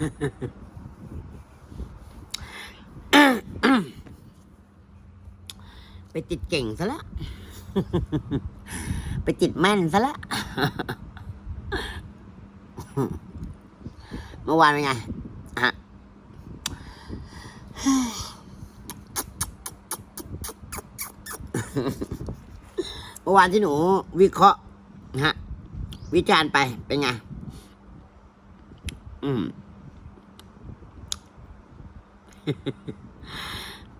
ไปติดเก่งซะละ ไปติดแม่นซะละ เมื่อวานเป็นไงฮะเมื่อวานที่หนูวิเคราะห์นะฮะ วิจารณ์ไปเป็นไง อืม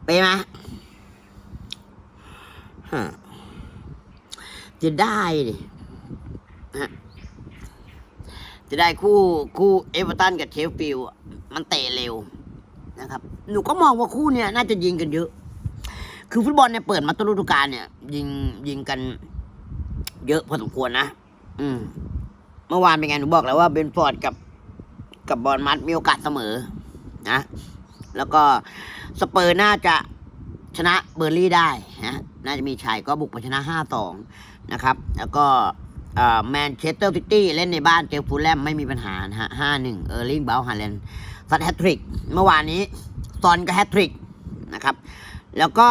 ไปไหมฮะจะได้ดิจะได้คู่คู่เอเวอร์ตันกับเชฟฟิลด์อะมันเตะเร็วนะครับ หนูก็มองว่าคู่เนี่ยน่าจะยิงกันเยอะ คือฟุตบอลเนี่ยเปิดมาต้นฤดูกาลเนี่ย ยิงยิงกัน เยอะพอสมควรนะ อืม เมื่อวานเป็นไงหนูบอกแล้วว่าเบนฟอร์ดกับกับบอลมัดมีโอกาสเสมอ นะ แล้วก็สเปอร์น่าจะชนะเบอร์ลี่ได้นะน่าจะมีชัยก็บุกไปชนะ5-2นะครับ แล้วก็แมนเชสเตอร์ซิตี้เล่นในบ้านเจอฟูลแลมไม่มีปัญหานะฮะ5-1เออร์ลิงเบลฮาเลนซัดแฮตทริก เมื่อวานนี้ซอนก็แฮตทริกนะครับ แล้วก็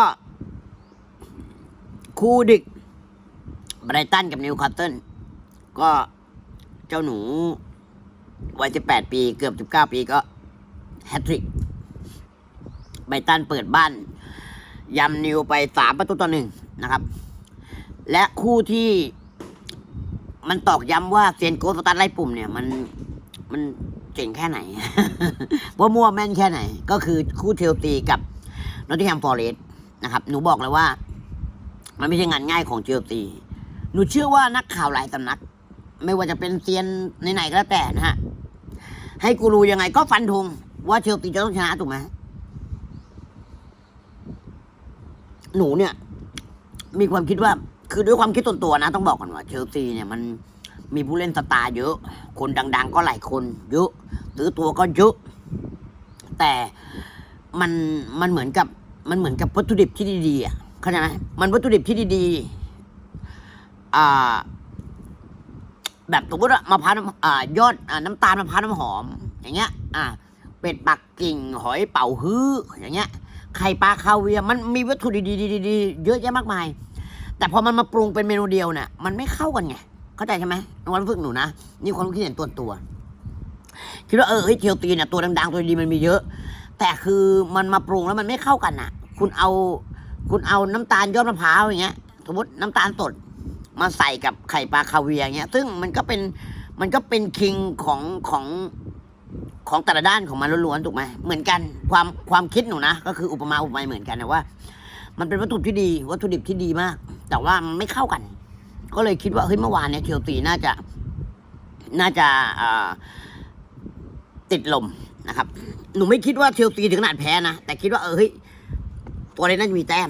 คู่ดึกไบรตันกับนิวคาสเซิลก็เจ้าหนูวัย18 ปี เกือบ 19 ปีก็แฮตทริก ไบตันเปิดบ้านยำนิวไปสามประตูต่อหนึ่งนะครับ และคู่ที่มันตอกย้ำว่าเซียนโกสตาร์ไล่ปุ่มเนี่ย มันมันเจ๋งแค่ไหน ว่ามั่วแม่นแค่ไหน ก็คือคู่เทลตีกับนอตติแฮมฟอร์เรส์นะครับ หนูบอกเลยว่า มันไม่ใช่งานง่ายของเชลซีหนูเชื่อว่านักข่าวหลายสำนัก ไม่ว่าจะเป็นเซียนไหนๆก็แล้วแต่นะฮะ ให้กูรูยังไงก็ฟันธงว่าเชลซีจะต้องชนะถูกไหม หนูเนี่ย มีความคิดว่า คือด้วยความคิดส่วนตัวนะ ต้องบอกก่อนว่าเชลซีเนี่ยมันมีผู้เล่นสตาร์เยอะ คนดัง ๆ ก็หลายคน เยอะซื้อตัวก็เยอะแต่มันมันเหมือนกับมันเหมือนกับวัตถุดิบที่ดีๆอะเข้าใจไหมมันวัตถุดิบที่ดีๆอ่าแบบสมมติว่ามะพร้าวอ่ายอดอ่าน้ำตาลมะพร้าวน้ำหอม อย่างเงี้ย อ่า เป็ดปักกิ่งหอยเป่าฮื้ออย่างเงี้ย ไข่ปลาคาเวียร์มันมีวัตถุดิดีๆเยอะแยะมากมาย แต่พอมันมาปรุงเป็นเมนูเดียวเนี่ยมันไม่เข้ากันไงเข้าใจใช่ไหมนความรู้สึกหนูนะนี่ความคิดเห็นตัวตัวคิดว่าเออเฮ้ยเชลซีเนี่ยตัวดังๆตัวดีมันมีเยอะ แต่คือมันมาปรุงแล้วมันไม่เข้ากันน่ะ คุณเอา คุณเอาน้ำตาลยอดมะพร้าวอย่างเงี้ย สมมติน้ำตาลสดมาใส่กับไข่ปลาคาเวียร์เงี้ย ซึ่งมันก็เป็นมันก็เป็นคิงของของ ของแต่ละด้านของมันล้วนๆถูกไหมเหมือนกันความความคิดหนูนะก็คืออุปมาอุปไมยเหมือนกันนะว่า มันเป็นวัตถุดิบที่ดีวัตถุดิบที่ดีมาก แต่ว่ามันไม่เข้ากัน ก็เลยคิดว่าเฮ้ยเมื่อวานเนี่ยเชลซีน่าจะน่าจะติดลมนะครับ หนูไม่คิดว่าเชลซีถึงขนาดแพ้นะ แต่คิดว่าเออเฮ้ยฟอเรสต์น่าจะมีแต้ม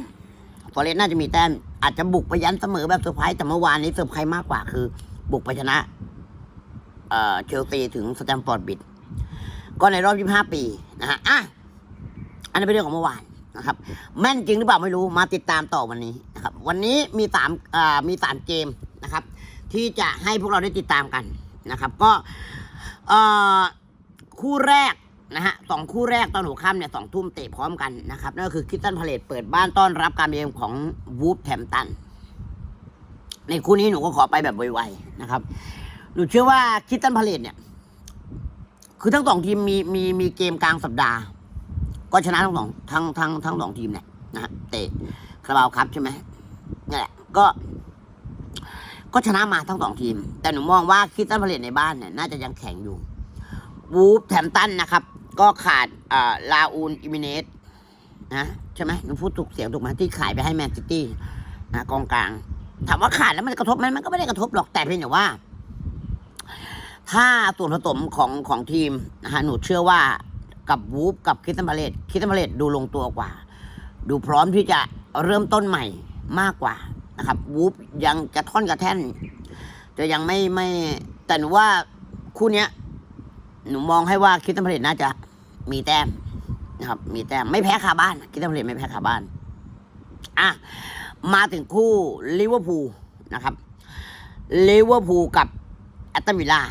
ฟอเรสน่าจะมีแต้ม อาจจะบุกไปยันเสมอแบบเซอร์ไพรส์แต่เมื่อวานนี้เซอร์ไพรส์มากกว่าคือ บุกไปชนะเอ่อเชลซีถึงสแตมฟอร์ดบิด ก็ในรอบ 25 ปีนะฮะอะอันนี้เป็นเรื่องของเมื่อวานนะครับ แม่นจริงหรือเปล่าไม่รู้มาติดตามต่อวันนี้นะครับ วันนี้มีสามอ่ามีสามเกมนะครับ ที่จะให้พวกเราได้ติดตามกันนะครับ ก็เอ่อคู่แรกนะฮะสองคู่แรกตอนหัวค่ำเนี่ยสองทุ่มเตะพร้อมกันนะครับนั่นก็คือคิสตันพาเลตเปิดบ้านต้อนรับการเยือนของวูฟแถมตัน ในคู่นี้หนูก็ขอไปแบบไวๆนะครับ หนูเชื่อว่าคิสตันพาเลตเนี่ย คือทั้งสองทีมมีมีมีเกมกลางสัปดาห์ ก็ชนะทั้งสองทั้งทั้งทั้งสองทีมแหละนะเตะคาราบาวครับใช่ไหมนี่แหละก็ ก็ชนะมาทั้งสองทีม แต่หนูมองว่าคริสตันพาเลตในบ้านเนี่ยน่าจะยังแข็งอยู่วูฟแถมตันนะครับ ก็ขาดอ่าลาอูนอิมิเนสนะใช่ไหมหนูพูดถูกเสียงถูกไหมที่ขายไปให้แมนซิตี้นะกองกลาง ถามว่าขาดแล้วมันกระทบไหมมันก็ไม่ได้กระทบหรอกแต่เพียงแต่ว่า ถ้าส่วนผสมของของทีมนะฮะหนูเชื่อว่ากับวูฟกับคิสตันพาเลตคิสตันพาเลตดูลงตัวกว่า ดูพร้อมที่จะเริ่มต้นใหม่มากกว่านะครับวูฟยังกระท่อนกระแท่นจะยังไม่ไม่แต่หนูว่าคู่เนี้ย หนูมองให้ว่าคิสตันพาเลตน่าจะมีแต้มนะครับ มีแต้มไม่แพ้คาบ้าน คิสตันพาเลตไม่แพ้คาบ้านอะมาถึงคู่ลิเวอร์พูลนะครับลิเวอร์พูลกับแอตตันวิลล่า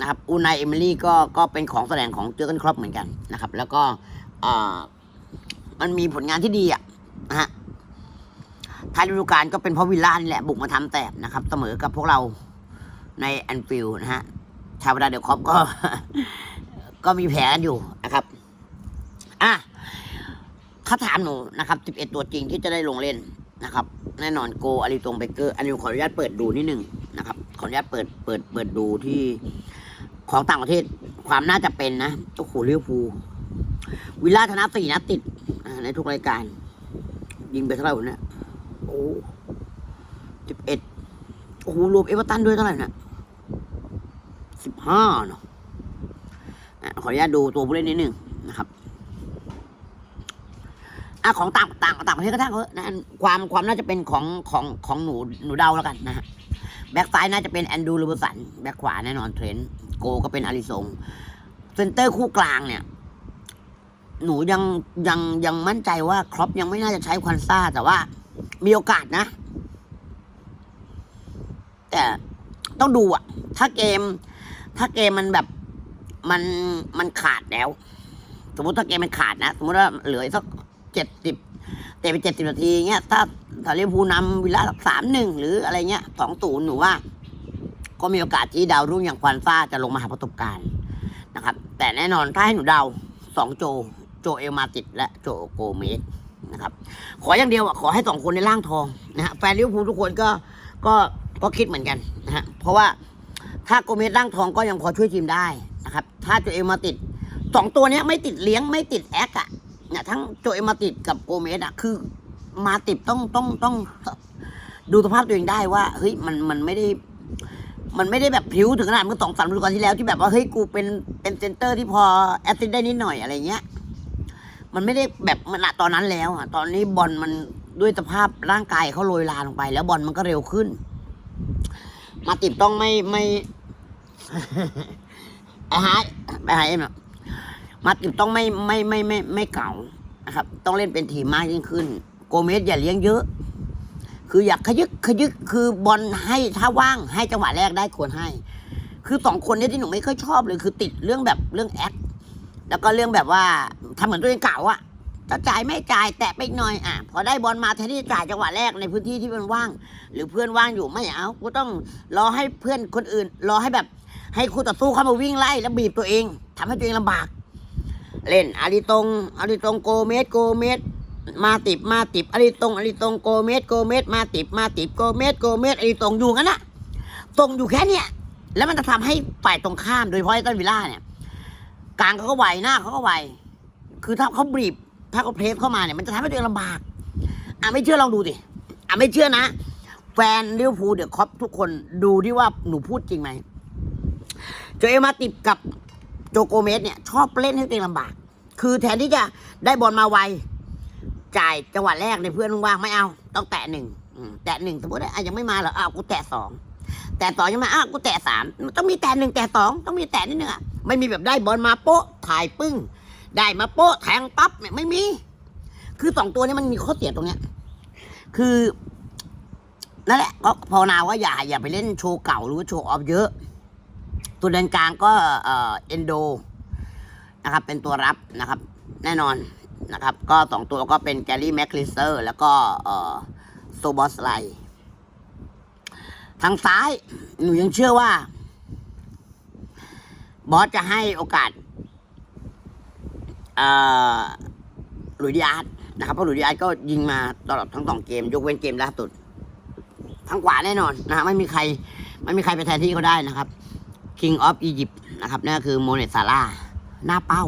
นะครับอูนายเอมิลี่ก็ก็เป็นของแสดงของเจอร์เกนครอปเหมือนกันนะครับ แล้วก็มันมีผลงานที่ดีอะนะฮะท้ายฤดูกาลก็เป็นเพราะวิลล่านี่แหละ บุกมาทำแต้มนะครับ เสมอกับพวกเราในแอนฟิลด์นะฮะชาวบรรดาเดลคอปก็ ก็มีแผลกันอยู่นะครับ อะถ้าถามหนูนะครับ 11 ตัวจริงที่จะได้ลงเล่นนะครับ แน่นอนโกอาริตงเบเกอร์อันนี้ขออนุญาตเปิดดูนิดนึงนะครับ ขออนุญาตเปิดเปิดเปิดดูที่ ของต่างประเทศความน่าจะเป็นนะโอ้โหเลี้ยวภูวิลล่าชนะสี่นัดติดในทุกรายการ ยิงไปเท่าไหร่เนี่ยโอ้สิบเอ็ดโอ้โหรวมเอเวอร์ตันด้วยเท่าไหร่นี่ยสิบห้าเนาะขออนุญาตดูตัวผู้เล่นนิดนึงนะครับอะของต่างต่างต่างประเทศก็ได้เถอะนะความความน่าจะเป็นของของของหนูหนูเดาแล้วกันนะฮะ แบ็กซ้ายน่าจะเป็นแอนดูลูบสัน แบ็กขวาแน่นอนเทรนต์โกก็เป็นอาริซงเซนเตอร์คู่กลางเนี่ย หนูยังยังยังมั่นใจว่าครอปยังไม่น่าจะใช้ควันซ่า แต่ว่ามีโอกาสนะ แต่ต้องดูอะถ้าเกม ถ้าเกมมันแบบมันมันขาดแล้ว สมมติถ้าเกมมันขาดนะ สมมติว่าเหลือสักเจ็ดสิบ ตะไปเจ็ดสิบนาทีเงี้ยถ้าถ้าเรียพูลนำวิลล่าสามหนึ่งหรืออะไรเงี้ยสองศูนย์หนูว่า ก็มีโอกาสที่ดาวรุ่งอย่างควันฟ้าจะลงมาหาประสบการณ์นะครับ แต่แน่นอนถ้าให้หนูเดาสองโจ โจเอลมาติดและโจโกเมสนะครับ ขออย่างเดียวอะขอให้สองคนในร่างทองนะฮะแฟนลิเวอร์พูลทุกคนก็ก็ก็คิดเหมือนกันนะฮะเพราะว่าถ้าโกเมสร่างทองก็ยังพอช่วยทีมได้นะครับ ถ้าโจเอลมาติดสองตัวเนี้ยไม่ติดเลี้ยงไม่ติดแอคอะ เนี่ยทั้งโจเอมาติดกับโกเมสอะคือมาติดต้องต้องต้อง ดูสภาพตัวเองได้ว่าเฮ้ยมันมันไม่ได้ มันไม่ได้แบบผิวถึงขนาดเมื่อสองสามฤดูกาลที่แล้วที่แบบว่าเฮ้ยกูเป็นเป็นเซนเตอร์ที่พอแอสซิสได้นิดหน่อยอะไรเงี้ย มันไม่ได้แบบมันอะตอนนั้นแล้วอะตอนนี้บอลมันด้วยสภาพร่างกายเขาโรยลาลงไป แล้วบอลมันก็เร็วขึ้น มาติดต้องไม่ไม่ไอ้หายไปหายเอ็มอะ มาติดต้องไม่ไม่ไม่ไม่ไม่เก่านะครับ ต้องเล่นเป็นทีมมากยิ่งขึ้น โกเมสอย่าเลี้ยงเยอะ คืออยากขยึกขยึกคือบอลให้ถ้าว่างให้จังหวะแรกได้ควรให้ คือสองคนนี้ที่หนูไม่ค่อยชอบเลยคือติดเรื่องแบบเรื่องแอคแล้วก็เรื่องแบบว่าทำเหมือนตัวเองเก่าอะจะจ่ายไม่จ่ายแตะไปหน่อยอะพอได้บอลมาแทนที่จ่ายจังหวะแรกในพื้นที่ที่มันว่าง หรือเพื่อนว่างอยู่ไม่เอากูต้องรอให้เพื่อนคนอื่น รอให้แบบ ให้คู่ต่อสู้เข้ามาวิ่งไล่แล้วบีบตัวเองทำให้ตัวเองลำบาก เล่นอาริตรงอาริตรงโกเมสโกเมสมาติบมาติบอาริตรงอาริตรงโกเมสโกเมสมาติบมาติบโกเมสโกเมสอาริตรงอยู่งั้นนะตรงอยู่แค่เนี้ยแล้วมันจะทำให้ฝ่ายตรงข้ามโดยเฉพาะไอ้ตันวิลล่าเนี่ยกลางเขาก็ไหวหน้าเขาก็ไหวคือถ้าเขาบีบถ้าเขาเพลฟเข้ามาเนี่ยมันจะทำให้ตัวเองลำบากอะไม่เชื่อลองดูดิอะไม่เชื่อนะ แฟนลิเวอร์พูลเดอะคอปทุกคนดูที่ว่าหนูพูดจริงไหมโจเอมาติบกับ โจโกเมสเนี่ยชอบเล่นให้ตัวเองลำบาก คือแทนที่จะได้บอลมาไว จ่ายจังหวะแรกในเพื่อนว่างไม่เอา ต้องแตะหนึ่งแตะหนึ่งสมมติอะยังไม่มาเหรออ้าวกูแตะสองแต่สองยังไมาอ้าวกูแตะสามต้องมีแตะหนึ่งแตะสองต้องมีแตะนิดนึงอะไม่มีแบบได้บอลมาโป๊ะถ่ายปึ้ง ได้มาโป๊ะแทงปั๊บเนี่ยไม่มี คือสองตัวนี้มันมีข้อเสียตรงเนี้ย คือนั่นแหละก็ภาวนาว่าอย่าอย่าไปเล่นโชว์เก่าหรือว่าโชว์ออฟเยอะ ตัวเดินกลางก็เอ่อเอนโดนะครับเป็นตัวรับนะครับ แน่นอนนะครับ ก็สองตัวก็เป็นแกลลี่แมคคลิสเตอร์แล้วก็โซบอสไลทางซ้ายหนูยังเชื่อว่า บอสจะให้โอกาสหลุยดิอาร์ตนะครับเพราะหลุยดิอาร์ตก็ยิงมาตลอดทั้งสองเกม ยกเว้นเกมล่าสุดทางขวาแน่นอนนะฮะไม่มีใครไม่มีใครไปแทนที่เขาได้นะครับ King of Egypt นะครับนั่นก็คือโมเนตซาร่าหน้าเป้า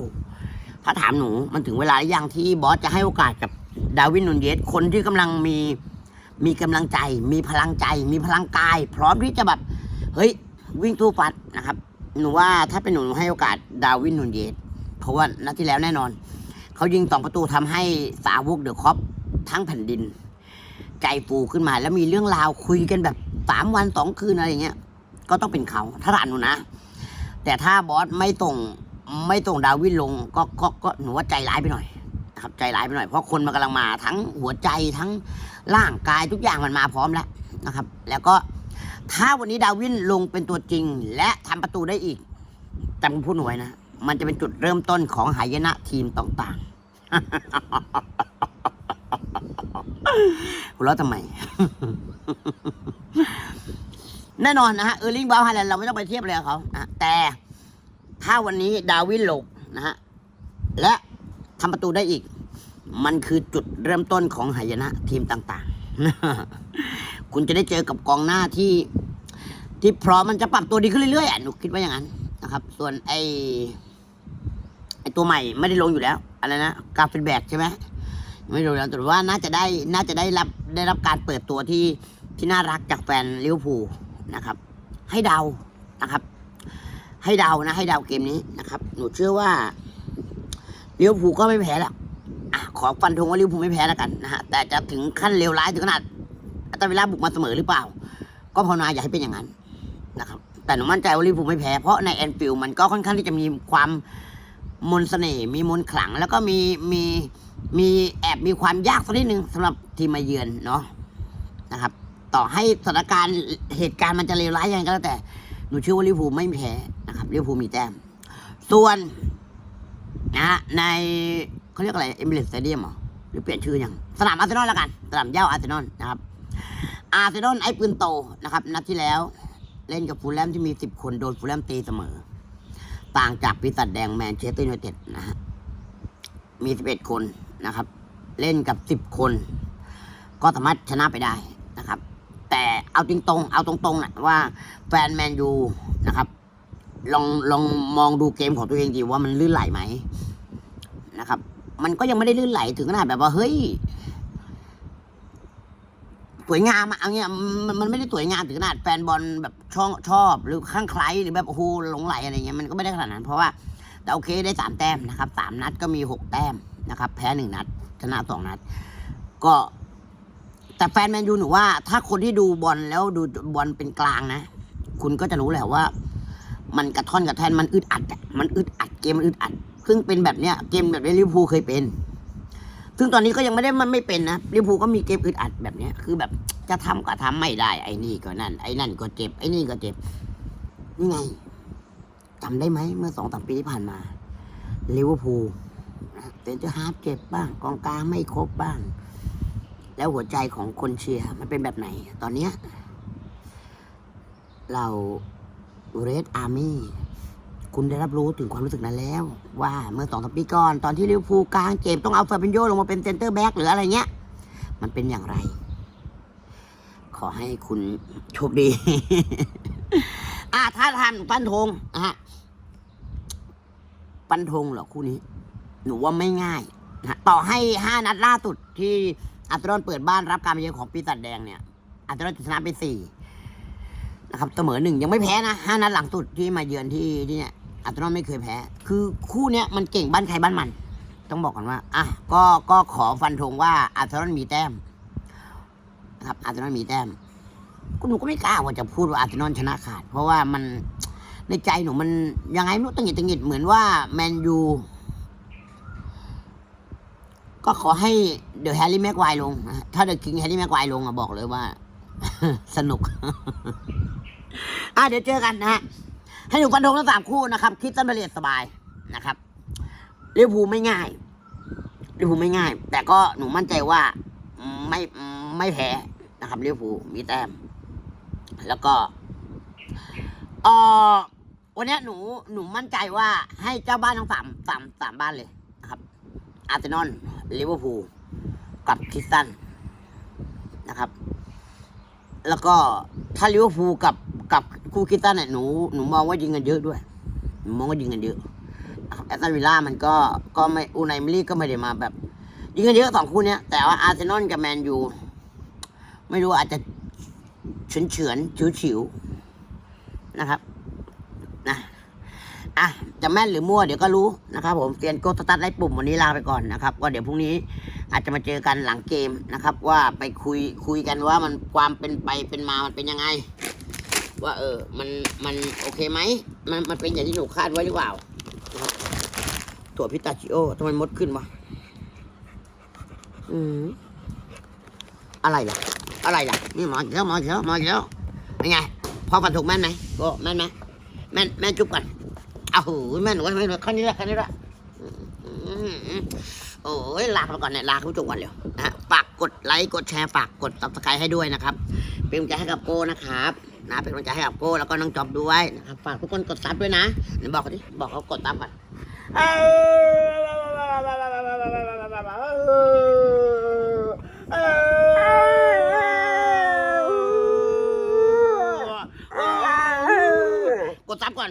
ถ้าถามหนูมันถึงเวลาหรือยังที่บอสจะให้โอกาสกับดาวินนูนเยสคนที่กำลังมีมีกำลังใจ มีพลังใจ มีพลังกาย พร้อมที่จะแบบเฮ้ยวิ่งสู้ฟัดนะครับ หนูว่าถ้าเป็นหนูหนูให้โอกาสดาวินนูนเยสเพราะว่านัดที่แล้วแน่นอน เขายิงสองประตูทำให้สาวกเดอะคอปทั้งแผ่นดิน ใจฟูขึ้นมาแล้วมีเรื่องราวคุยกันแบบสามวันสองคืนอะไรอย่างเงี้ย ก็ต้องเป็นเขาถ้าถามหนูนะ แต่ถ้าบอสไม่ตรงไม่ตรงดาวินลงก็ก็ก็หนูว่าใจร้ายไปหน่อยนะครับใจร้ายไปหน่อยเพราะคนมันกำลังมาทั้งหัวใจทั้งร่างกายทุกอย่างมันมาพร้อมแล้วนะครับ แล้วก็ถ้าวันนี้ดาวินลงเป็นตัวจริง และทำประตูได้อีกแต่ผมพูดหน่วยนะ มันจะเป็นจุดเริ่มต้นของหายนะทีมต่างๆหัวเราะทำไม แน่นอนนะฮะเออร์ลิงบราวน์ฮาแลนด์เราไม่ต้องไปเทียบเลยเขานะแต่ถ้าวันนี้ดาวินโลกนะฮะและทำประตูได้อีก มันคือจุดเริ่มต้นของหายนะทีมต่างๆ คุณจะได้เจอกับกองหน้าที่ ที่พร้อมมันจะปรับตัวดีขึ้นเรื่อยๆอะหนูคิดว่าอย่างนั้นนะครับ ส่วนไอไอตัวใหม่ไม่ได้ลงอยู่แล้ว อะไรนะกาฟินแบกใช่ไหมไม่รู้แล้วแต่ว่าน่าจะได้น่าจะได้รับได้รับการเปิดตัวที่ที่น่ารักจากแฟนลิเวอร์พูล นะครับ ให้เดานะครับ ให้เดานะ ให้เดาเกมนี้นะครับ หนูเชื่อว่าลิเวอร์พูก็ไม่แพ้หรอกอะขอฟันธงว่าลิเวอร์พูไม่แพ้แล้วกันนะฮะแต่จะถึงขั้นเลวร้ายถึงขนาดอัตเวลาบุกมาเสมอหรือเปล่า ก็ภาวนาอย่าให้เป็นอย่างนั้นนะครับแต่หนูมั่นใจว่าลิวพูไม่แพ้เพราะในแอนฟิลมันก็ค่อนข้างที่จะมีความมนต์เสน่ห์มีมนขลัง แล้วก็มีมีมีแอบมีความยากสักนิดนึงสำหรับทีมมาเยือนเนาะนะครับ ต่อให้สถานการณ์เหตุการณ์มันจะเลวร้ายยังไงก็แล้วแต่ หนูเชื่อว่าลิเวอร์พูลไม่แพ้นะครับลิเวอร์พูลมีแต้ม ส่วนนะฮะในเขาเรียกอะไรเอมิเรตสเตเดียมหรอหรือเปลี่ยนชื่อยังสนามอาร์เซนอลแล้วกันสนามเย้าอาร์เซนอลนะครับอาร์เซนอลไอ้ปืนโตนะครับ นัดที่แล้ว เล่นกับฟูลแลมที่มีสิบคนโดนฟูลแลมตีเสมอ ต่างจากปีศาจแดงแมนเชสเตอร์ยูไนเต็ดนะฮะมีสิบเอ็ดคนนะครับ เล่นกับสิบคน ก็สามารถชนะไปได้นะครับ เอาจริงตรงๆเอาตรงๆนะว่าแฟนแมนยูนะครับ ลองลองมองดูเกมของตัวเองดีว่ามันลื่นไหลไหมนะครับ มันก็ยังไม่ได้ลื่นไหลถึงขนาดแบบว่าเฮ้ยสวยงามอะเอาเงี้ยมันมันไม่ได้สวยงามถึงขนาดแฟนบอลแบบชอบชอบ หรือข้างใครหรือแบบโอ้โหหลงไหลอะไรเงี้ยมันก็ไม่ได้ขนาดนั้น เพราะว่าแต่โอเคได้สามแต้มนะครับสามนัดก็มีหกแต้มนะครับ แพ้หนึ่งนัดชนะสองนัด ก็ แต่แฟนแมนยูหนูว่า ถ้าคนที่ดูบอลแล้วดูบอลเป็นกลางนะ คุณก็จะรู้แหละว่า มันกระท่อนกระแทนมันอึดอัดมันอึดอัดเกมมันอึดอัด ซึ่งเป็นแบบเนี้ยเกมแบบลิเวอร์พูลเคยเป็น ซึ่งตอนนี้ก็ยังไม่ได้มันไม่เป็นนะลิเวอร์พูลก็มีเกมอึดอัดแบบเนี้ยคือแบบจะทำก็ทำไม่ได้ ไอ้นี่ก็นั่น ไอ้นั่นก็เจ็บไอ้นี่ก็เจ็บนี่ไงจำได้ไหมเมื่อสองสามปีที่ผ่านมาลิเวอร์พูลเซนเตอร์ฮาร์ฟเจ็บบ้างกองกลางไม่ครบบ้าง แล้วหัวใจของคนเชียร์มันเป็นแบบไหน ตอนเนี้ยเราเรดอาร์มี่คุณได้รับรู้ถึงความรู้สึกนั้นแล้ว ว่าเมื่อสองสามปีก่อน ตอนที่ลิเวอร์พูลกลางเกมต้องเอาเฟอร์เบนโยลงมาเป็นเซนเตอร์แบ็กหรืออะไรเงี้ย มันเป็นอย่างไร ขอให้คุณโชคดี อ่าถ้าทันปันธงนะฮะปันธงเหรอคู่นี้ หนูว่าไม่ง่ายนะต่อให้ห้านัดล่าสุดที่ อาร์เซนอลเปิดบ้านรับการมาเยือนของปีศาจแดงเนี่ยอาร์เซนอลชนะไปสี่นะครับเสมอหนึ่งยังไม่แพ้นะห้านัดหลังสุดที่มาเยือนที่ที่เนี่ยอาร์เซนอลไม่เคยแพ้ คือคู่เนี้ยมันเก่งบ้านใครบ้านมัน ต้องบอกก่อนว่าอะก็ก็ขอฟันธงว่าอาร์เซนอลมีแต้มนะครับอาร์เซนอลมีแต้มก็หนูก็ไม่กล้าว่าจะพูดว่าอาร์เซนอลชนะขาด เพราะว่ามันในใจหนูมันยังไงไม่รู้ตังหงิดตังหงิดเหมือนว่าแมนยู ก็ขอให้เดอะแฮร์รี่แม็กไวลง ถ้าเดอะคิงแฮร์รี่แม็กไวลงอะบอกเลยว่า สนุก อะเดี๋ยวเจอกันนะฮะ ให้หนูฟันธงทั้งสามคู่นะครับ คิดตันเบเลียสบายนะครับลิเวอร์พูไม่ง่ายลิเวอร์พูไม่ง่าย แต่ก็หนูมั่นใจว่าไม่ไม่แพ้นะครับลิเวอร์พูมีแต้ม แล้วก็เออวันนี้หนูหนูมั่นใจว่าให้เจ้าบ้านทั้งสามสามสามบ้านเลยนะครับ อาร์เซนอล ลิเวอร์พูลกับคริสตันนะครับ แล้วก็ถ้าลิเวอร์พูลกับกับคู่คริสตันเนี่ยหนูหนูมองว่ายิงกันเยอะด้วยหนูมองว่ายิงกันเยอะแอสตันวิลล่ามันก็ก็ไม่อูไนมิลี่ก็ไม่ได้มาแบบ ยิงกันเยอะสองคู่เนี้ยแต่ว่าอาร์เซนอลกับแมนยูไม่รู้อาจจะเฉือนเฉือนฉิวฉิวนะครับ อะจะแม่นหรือมั่วเดี๋ยวก็รู้นะครับผมเตียนโกสตัดไล่ปุ่มวันนี้ลาไปก่อนนะครับก็เดี๋ยวพรุ่งนี้อาจจะมาเจอกันหลังเกมนะครับ ว่าไปคุยคุยกันว่ามันความเป็นไปเป็นมามันเป็นยังไง ว่าเออมันมันโอเคไหมมันมันเป็นอย่างที่หนูคาดไว้หรือเปล่านะครับถั่วพิตาชิโอทำไมมดขึ้นวะอืมอะไรล่ะ อะไรล่ะนี่มาอีกแล้วมาอีกแล้วมาอีกแล้วเป็นไงพอฟันถูกแม่นไหมโก็แม่นไหมแม่นแม่นจุ๊บกัน อาอ้โหแม่หนูแม่หนูแค่นี้แหละแค่นี้แหละโอ้ยลาไปก่อนเนี่ยลาคุณผู้ชมก่อนเร็วนะฮะฝากกดไลค์กดแชร์ฝากกด subscribe ให้ด้วยนะครับ เป็นกำลังใจให้กับโก้นะครับนะเป็นกำลังใจให้กับโก้แล้วก็น้องจอบด้วยนะครับฝากทุกคนกดซับด้วยนะเดี๋ยวบอกเขาดิบอกเขากดตามก่อนกดซับก่อน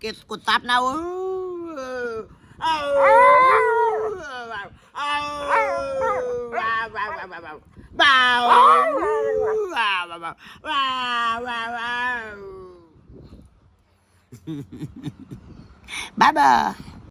เกดกดซับนะบ้าวบ้าวบ้าวบ้าวบ้าวบ้าวบ้าว Bye bye.